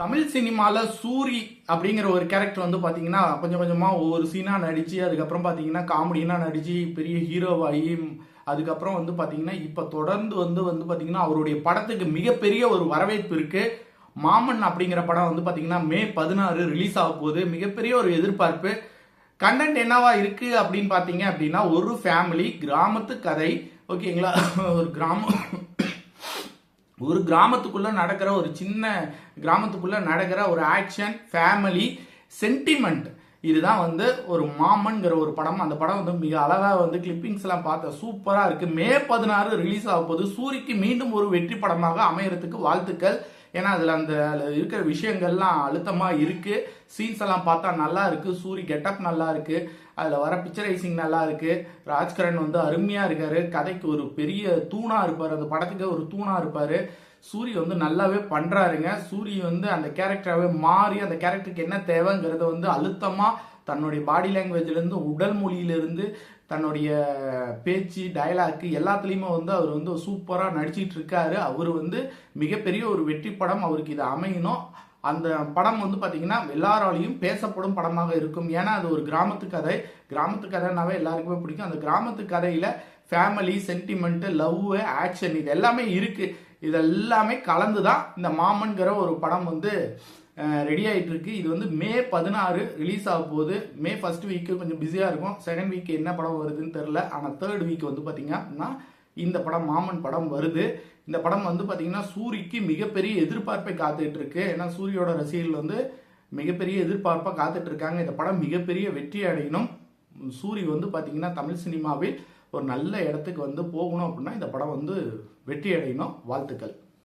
தமிழ் சினிமாவில் சூரி அப்படிங்கிற ஒரு கேரக்டர் வந்து பார்த்தீங்கன்னா கொஞ்சம் கொஞ்சமாக ஒவ்வொரு சீனாக நடித்து அதுக்கப்புறம் பார்த்தீங்கன்னா காமெடினா நடித்து பெரிய ஹீரோவாகி அதுக்கப்புறம் வந்து பார்த்தீங்கன்னா இப்போ தொடர்ந்து வந்து வந்து பார்த்தீங்கன்னா அவருடைய படத்துக்கு மிகப்பெரிய ஒரு வரவேற்பு இருக்குது மாமன் அப்படிங்கிற படம் வந்து பார்த்தீங்கன்னா மே பதினாறு ரிலீஸ் ஆக போகுது. மிகப்பெரிய ஒரு எதிர்பார்ப்பு. கண்டென்ட் என்னவா இருக்குது அப்படின்னு பார்த்தீங்க அப்படின்னா ஒரு ஃபேமிலி கிராமத்து கதை. ஓகேங்களா ஒரு கிராமம். ஒரு கிராமத்துக்குள்ளே நடக்கிற ஒரு சின்ன கிராமத்துக்குள்ளே நடக்கிற ஒரு ஆக்ஷன் ஃபேமிலி சென்டிமெண்ட் இதுதான் வந்து ஒரு மாமன்கிற ஒரு படம். அந்த படம் வந்து மிக அழகாக வந்து கிளிப்பிங்ஸ்லாம் பார்த்தா சூப்பராக இருக்குது மே பதினாறு ரிலீஸ் ஆக போது சூரிக்கு மீண்டும் ஒரு வெற்றி படமாக அமையறதுக்கு வாழ்த்துக்கள். ஏன்னா அதில் அந்த இருக்கிற விஷயங்கள்லாம் அழுத்தமாக இருக்குது சீன்ஸ் எல்லாம் பார்த்தா நல்லா இருக்குது சூரி கெட்டப் நல்லா இருக்குது அதில் வர பிக்சரைசிங் நல்லா இருக்குது ராஜ்கரன் வந்து அருமையாக இருக்கார். கதைக்கு ஒரு பெரிய தூணாக இருப்பார். அந்த படத்துக்கு ஒரு தூணாக இருப்பார். சூரி வந்து நல்லாவே பண்ணுறாருங்க சூரி வந்து அந்த கேரக்டராகவே மாறி அந்த கேரக்டருக்கு என்ன தேவைங்கிறத வந்து அழுத்தமாக தன்னுடைய பாடி லாங்குவேஜ்லேருந்து உடல் மொழியிலிருந்து தன்னுடைய பேச்சு டயலாக்கு எல்லாத்துலேயுமே வந்து அவர் வந்து சூப்பராக நடிச்சிட்டு இருக்காரு. அவர் வந்து மிகப்பெரிய ஒரு வெற்றி படம் அவருக்கு இது அமையணும். அந்த படம் வந்து பார்த்திங்கன்னா எல்லாராலையும் பேசப்படும் படமாக இருக்கும். ஏன்னா அது ஒரு கிராமத்து கதை. கிராமத்து கதைனாவே எல்லாருக்குமே பிடிக்கும். அந்த கிராமத்து கதையில் ஃபேமிலி சென்டிமெண்ட்டு லவ் ஆக்ஷன் இது எல்லாமே இருக்குது இது எல்லாமே கலந்து தான் இந்த மாமன்கிற ஒரு படம் வந்து ரெடி ஆகிட்டுருக்கு இது வந்து மே பதினாறு ரிலீஸ் ஆக போகுது. மே ஃபர்ஸ்ட் வீக்கு கொஞ்சம் பிஸியாக இருக்கும். செகண்ட் வீக் என்ன படம் வருதுன்னு தெரில ஆனால் தேர்ட் வீக் வந்து பார்த்திங்கன்னா இந்த படம் மாமன் படம் வருது. இந்த படம் வந்து பார்த்தீங்கன்னா சூரிக்கு மிகப்பெரிய எதிர்பார்ப்பை காத்துட்டு இருக்கு ஏன்னா சூரியோட ரசிகர்கள் வந்து மிகப்பெரிய எதிர்பார்ப்பாக காத்துட்டு இருக்காங்க இந்த படம் மிகப்பெரிய வெற்றி அடையணும். சூரி வந்து பார்த்தீங்கன்னா தமிழ் சினிமாவில் ஒரு நல்ல இடத்துக்கு வந்து போகணும் அப்படின்னா இந்த படம் வந்து வெற்றி அடையணும். வாழ்த்துக்கள்.